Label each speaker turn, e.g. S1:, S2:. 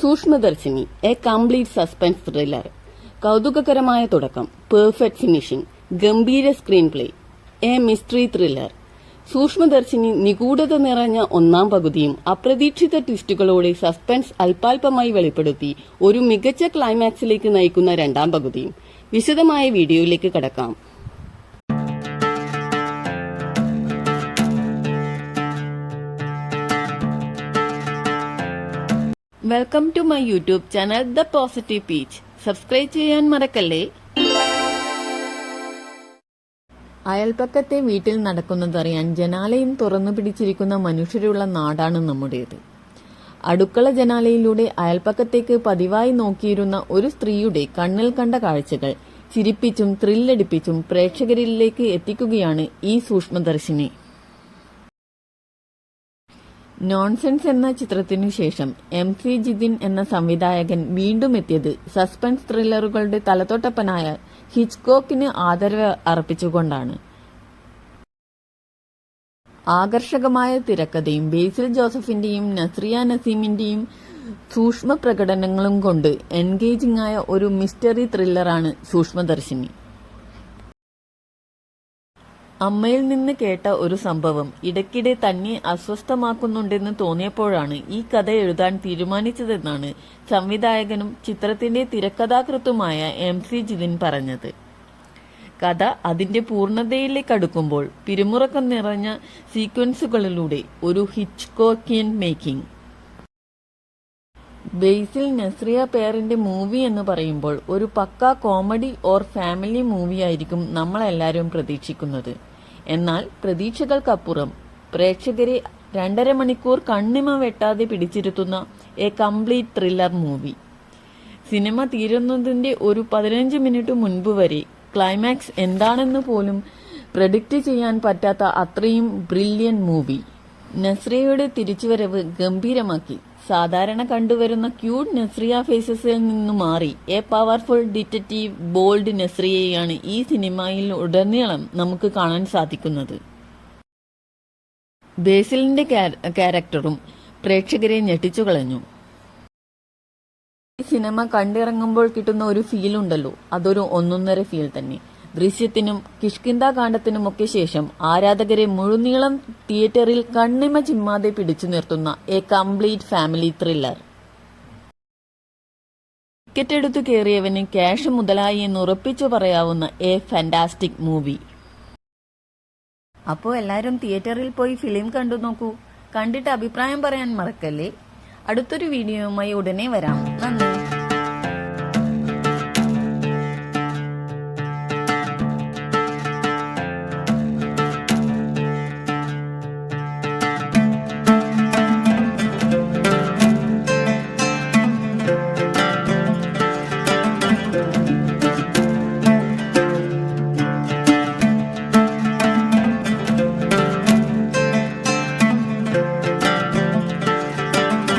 S1: Sookshmadarshini A complete suspense thriller. കൗതുകകരമായ തുടക്കം perfect finishing ഗംഭീര screen play a mystery thriller. Sookshmadarshini നിഗൂഢത നിറഞ്ഞ ഒന്നാം പകുതിയും അപ്രതീക്ഷിത ട്വിസ്റ്റുകളോടെ സസ്പെൻസ് അല്പാൽപമായി വെളിപ്പെടുത്തി ഒരു മികച്ച ക്ലൈമാക്സിലേക്ക് നയിക്കുന്ന രണ്ടാം പകുതിയും. വിശദമായ വീഡിയോയിലേക്ക് കടക്കാം. Welcome to my YouTube channel the positive peach subscribe ചെയ്യാൻ മറക്കല്ലേ? അയൽപ്പക്കത്തെ വീട്ടിൽ നടക്കുന്നതറിയാൻ ജനാലയും തുറന്നു പിടിച്ചിരിക്കുന്ന മനുഷ്യരുള്ള നാടാണ് നമ്മുടേത്. അടുക്കള ജനാലയിലൂടെ അയൽപ്പക്കത്തേക്ക് പതിവായി നോക്കിയിരുന്ന ഒരു സ്ത്രീയുടെ കണ്ണിൽ കണ്ട കാഴ്ചകൾ ചിരിപ്പിച്ചും ത്രില്ലടിപ്പിച്ചും പ്രേക്ഷകരിലേക്ക് എത്തിക്കുകയാണ് ഈ സൂക്ഷ്മദർശിനി. നോൺസെൻസ് എന്ന ചിത്രത്തിനു ശേഷം എം സി ജിതിൻ എന്ന സംവിധായകൻ വീണ്ടും എത്തിയത് സസ്പെൻസ് ത്രില്ലറുകളുടെ തലതൊട്ടപ്പനായ ഹിച്ച്കോക്കിന് ആദരവ് അർപ്പിച്ചുകൊണ്ടാണ്. ആകർഷകമായ തിരക്കഥയും ബേസിൽ ജോസഫിന്റെയും നസ്രിയ നസീമിന്റെയും സൂക്ഷ്മ പ്രകടനങ്ങളും കൊണ്ട് എൻഗേജിംഗ് ആയ ഒരു മിസ്റ്ററി ത്രില്ലറാണ് സൂക്ഷ്മദർശിനി. അമ്മയിൽ നിന്ന് കേട്ട ഒരു സംഭവം ഇടയ്ക്കിടെ തന്നെ അസ്വസ്ഥമാക്കുന്നുണ്ടെന്ന് തോന്നിയപ്പോഴാണ് ഈ കഥ എഴുതാൻ തീരുമാനിച്ചതെന്നാണ് സംവിധായകനും ചിത്രത്തിന്റെ തിരക്കഥാകൃത്തുമായ എം സി ജിതിൻ പറഞ്ഞത്. കഥ അതിന്റെ പൂർണതയിലേക്ക് അടുക്കുമ്പോൾ പിരിമുറക്കം നിറഞ്ഞ സീക്വൻസുകളിലൂടെ ഒരു ഹിച്ച്കോക്കിയൻ മേക്കിംഗ് ബേസിൽ നസ്രിയ പേറിന്റെ മൂവി എന്ന് പറയുമ്പോൾ ഒരു പക്ക കോമഡി ഓർ ഫാമിലി മൂവി ആയിരിക്കും നമ്മളെല്ലാവരും പ്രതീക്ഷിക്കുന്നത്. എന്നാൽ പ്രതീക്ഷകൾക്കപ്പുറം പ്രേക്ഷകരെ രണ്ടര മണിക്കൂർ കണ്ണിമ വെട്ടാതെ പിടിച്ചിരുത്തുന്ന എ കംപ്ലീറ്റ് ത്രില്ലർ മൂവി. സിനിമ തീരുന്നതിന്റെ ഒരു പതിനഞ്ച് മിനിറ്റ് മുൻപ് വരെ ക്ലൈമാക്സ് എന്താണെന്ന് പോലും പ്രഡിക്റ്റ് ചെയ്യാൻ പറ്റാത്ത അത്രയും ബ്രില്യൻ മൂവി. നസ്രിയയുടെ തിരിച്ചുവരവ് ഗംഭീരമാക്കി. സാധാരണ കണ്ടുവരുന്ന ക്യൂട്ട് നസ്രിയ ഫേസസിൽ നിന്ന് മാറി. എ പവർഫുൾ ഡിറ്റക്റ്റീവ് ബോൾഡ് നസ്രിയയാണ് ഈ സിനിമയിൽ ഉടനീളം നമുക്ക് കാണാൻ സാധിക്കുന്നത്. ബേസിലിന്റെ ക്യാര- ക്യാരക്ടറും പ്രേക്ഷകരെ ഞെട്ടിച്ചു കളഞ്ഞു. സിനിമ കണ്ടിറങ്ങുമ്പോൾ കിട്ടുന്ന ഒരു ഫീൽ ഉണ്ടല്ലോ. അതൊരു ഒന്നൊന്നര ഫീൽ തന്നെ. ദൃശ്യത്തിനും കിഷ്കിന്ത കാണ്ഡത്തിനുമൊക്കെ ശേഷം ആരാധകരെ മുഴുനീളം തിയേറ്ററിൽ കണ്ണിമ ചിമ്മാതെ പിടിച്ചു നിർത്തുന്ന a complete family thriller. Ticket എടുത്തു കയറിയവന് ക്യാഷ് മുതലായി എന്ന് ഉറപ്പിച്ചു പറയാവുന്ന എ ഫാന്റാസ്റ്റിക് മൂവി. അപ്പോൾ എല്ലാവരും തിയേറ്ററിൽ പോയി ഫിലിം കണ്ടു നോക്കൂ. കണ്ടിട്ട് അഭിപ്രായം പറയാൻ മറക്കല്ലേ? അടുത്തൊരു വീഡിയോയുമായി ഉടനെ വരാം. നന്ദി.